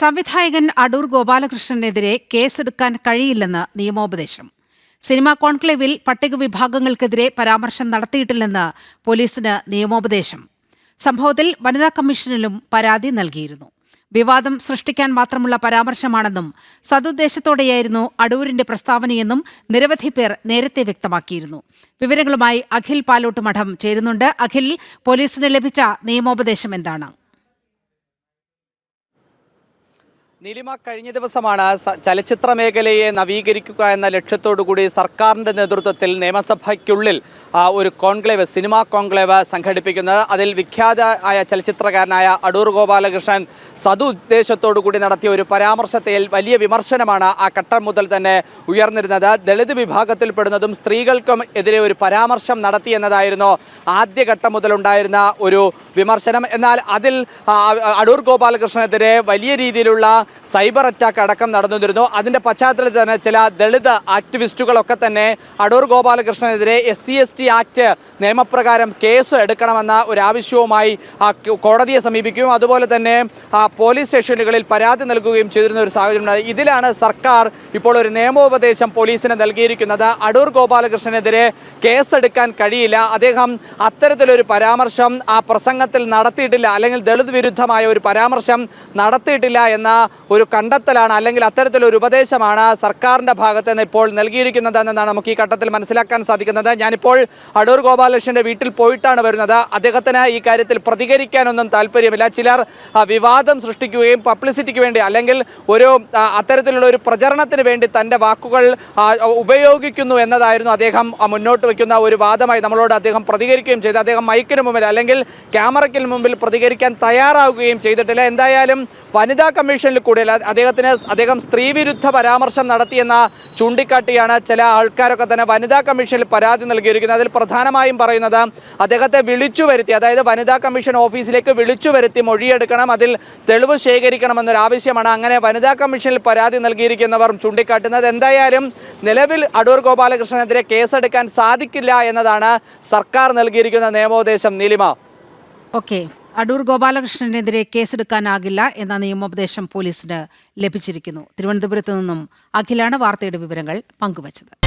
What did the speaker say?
സംവിധായകൻ അടൂർ ഗോപാലകൃഷ്ണനെതിരെ കേസെടുക്കാൻ കഴിയില്ലെന്ന് നിയമോപദേശം. സിനിമാ കോൺക്ലേവിൽ പട്ടിക വിഭാഗങ്ങൾക്കെതിരെ പരാമർശം നടത്തിയിട്ടില്ലെന്ന് പോലീസിന് നിയമോപദേശം. സംഭവത്തിൽ വനിതാ കമ്മീഷനിലും പരാതി നൽകിയിരുന്നു. വിവാദം സൃഷ്ടിക്കാൻ മാത്രമുള്ള പരാമർശമാണെന്നും സതുദ്ദേശത്തോടെയായിരുന്നു അടൂരിന്റെ പ്രസ്താവനയെന്നും നിരവധി പേർ നേരത്തെ വ്യക്തമാക്കിയിരുന്നു. വിവരങ്ങളുമായി അഖിൽ പാലോട്ട് മഠം ചേരുന്നുണ്ട്. അഖിൽ പോലീസിന് ലഭിച്ച നിയമോപദേശം എന്താണ്? നീലിമ കഴിഞ്ഞ ദിവസമാണ് ചലച്ചിത്ര മേഖലയെ നവീകരിക്കുക എന്ന ലക്ഷ്യത്തോടു കൂടി സർക്കാരിന്റെ നേതൃത്വത്തിൽ നിയമസഭയ്ക്കുള്ളിൽ ഒരു കോൺക്ലേവ് സിനിമാ കോൺക്ലേവ് സംഘടിപ്പിക്കുന്നത്. അതിൽ വിഖ്യാത ആയ ചലച്ചിത്രകാരനായ അടൂർ ഗോപാലകൃഷ്ണൻ സതുദ്ദേശത്തോടു കൂടി നടത്തിയ ഒരു പരാമർശത്തിൽ വലിയ വിമർശനമാണ് ആ ഘട്ടം മുതൽ തന്നെ ഉയർന്നിരുന്നത്. ദളിത് വിഭാഗത്തിൽപ്പെടുന്നതും സ്ത്രീകൾക്കും എതിരെ ഒരു പരാമർശം നടത്തി എന്നതായിരുന്നു ആദ്യഘട്ടം മുതലുണ്ടായിരുന്ന ഒരു വിമർശനം. എന്നാൽ അതിൽ അടൂർ ഗോപാലകൃഷ്ണനെതിരെ വലിയ രീതിയിലുള്ള സൈബർ അറ്റാക്ക് അടക്കം നടന്നിരുന്നു അതിന്റെ പശ്ചാത്തലത്തിൽ തന്നെ ചില ദളിത് ആക്ടിവിസ്റ്റുകളൊക്കെ തന്നെ Adoor ഗോപാലകൃഷ്ണനെതിരെ S C S T act നിയമപ്രകാരം കേസ് എടുക്കണമെന്ന ഒരു ആവശ്യവുമായി കോടതിയെ സമീപിക്കുകയും അതുപോലെ തന്നെ പോലീസ് സ്റ്റേഷനുകളിൽ പരാതി നൽകുകയും ചെയ്തിരുന്ന ഒരു സാഹചര്യം ഉണ്ടായി. ഇതിലാണ് സർക്കാർ ഇപ്പോൾ ഒരു നിയമോപദേശം പോലീസിന് നൽകിയിരിക്കുന്നത്. അടൂർ ഗോപാലകൃഷ്ണനെതിരെ കേസെടുക്കാൻ കഴിയില്ല. അദ്ദേഹം അത്തരത്തിലൊരു പരാമർശം ആ പ്രസംഗത്തിൽ നടത്തിയിട്ടില്ല. അല്ലെങ്കിൽ ദളിത് വിരുദ്ധമായ ഒരു പരാമർശം നടത്തിയിട്ടില്ല എന്ന ഒരു കണ്ടെത്തലാണ് അല്ലെങ്കിൽ അത്തരത്തിലൊരു ഉപദേശമാണ് സർക്കാരിന്റെ ഭാഗത്ത് നിന്ന് ഇപ്പോൾ നൽകിയിരിക്കുന്നത് എന്നാണ് നമുക്ക് ഈ ഘട്ടത്തിൽ മനസ്സിലാക്കാൻ സാധിക്കുന്നത്. ഞാനിപ്പോൾ അടൂർ ഗോപാലകൃഷ്ണന്റെ വീട്ടിൽ പോയിട്ടാണ് വരുന്നത്. അദ്ദേഹത്തിന് ഈ കാര്യത്തിൽ പ്രതികരിക്കാനൊന്നും താല്പര്യമില്ല. ചിലർ വിവാദം സൃഷ്ടിക്കുകയും പബ്ലിസിറ്റിക്ക് വേണ്ടി അല്ലെങ്കിൽ ഒരു അത്തരത്തിലുള്ള ഒരു പ്രചരണത്തിന് വേണ്ടി തന്റെ വാക്കുകൾ ഉപയോഗിക്കുന്നു എന്നതായിരുന്നു അദ്ദേഹം മുന്നോട്ട് വയ്ക്കുന്ന ഒരു വാദമായി നമ്മളോട് അദ്ദേഹം പ്രതികരിക്കുകയും ചെയ്തു. അദ്ദേഹം മൈക്കിന് മുമ്പിൽ അല്ലെങ്കിൽ ക്യാമറയ്ക്ക് മുമ്പിൽ പ്രതികരിക്കാൻ തയ്യാറാവുകയും ചെയ്തിട്ടില്ല. എന്തായാലും വനിതാ കമ്മീഷനിൽ കൂടി അല്ല, അദ്ദേഹത്തിന് അദ്ദേഹം സ്ത്രീവിരുദ്ധ പരാമർശം നടത്തിയെന്ന ചൂണ്ടിക്കാട്ടിയാണ് ചില ആൾക്കാരൊക്കെ തന്നെ വനിതാ കമ്മീഷനിൽ പരാതി നൽകിയിരിക്കുന്നത്. അതിൽ പ്രധാനമായും പറയുന്നത് അദ്ദേഹത്തെ വിളിച്ചു വരുത്തി അതായത് വനിതാ കമ്മീഷൻ ഓഫീസിലേക്ക് വിളിച്ചു വരുത്തി മൊഴിയെടുക്കണം അതിൽ തെളിവ് ശേഖരിക്കണമെന്നൊരു ആവശ്യമാണ്. അങ്ങനെ വനിതാ കമ്മീഷനിൽ പരാതി നൽകിയിരിക്കുന്നവർ ചൂണ്ടിക്കാട്ടുന്നത് എന്തായാലും നിലവിൽ അടൂർ ഗോപാലകൃഷ്ണനെതിരെ കേസെടുക്കാൻ സാധിക്കില്ല എന്നതാണ് സർക്കാർ നൽകിയിരിക്കുന്ന നിയമോപദേശം നീലിമ. ഓക്കെ. അടൂർ ഗോപാലകൃഷ്ണനെതിരെ കേസെടുക്കാനാകില്ല എന്ന നിയമോപദേശം പോലീസിന് ലഭിച്ചിരിക്കുന്നു. തിരുവനന്തപുരത്ത് നിന്നും അഖിലാണ് വാർത്തയുടെ വിവരങ്ങൾ പങ്കുവച്ചത്.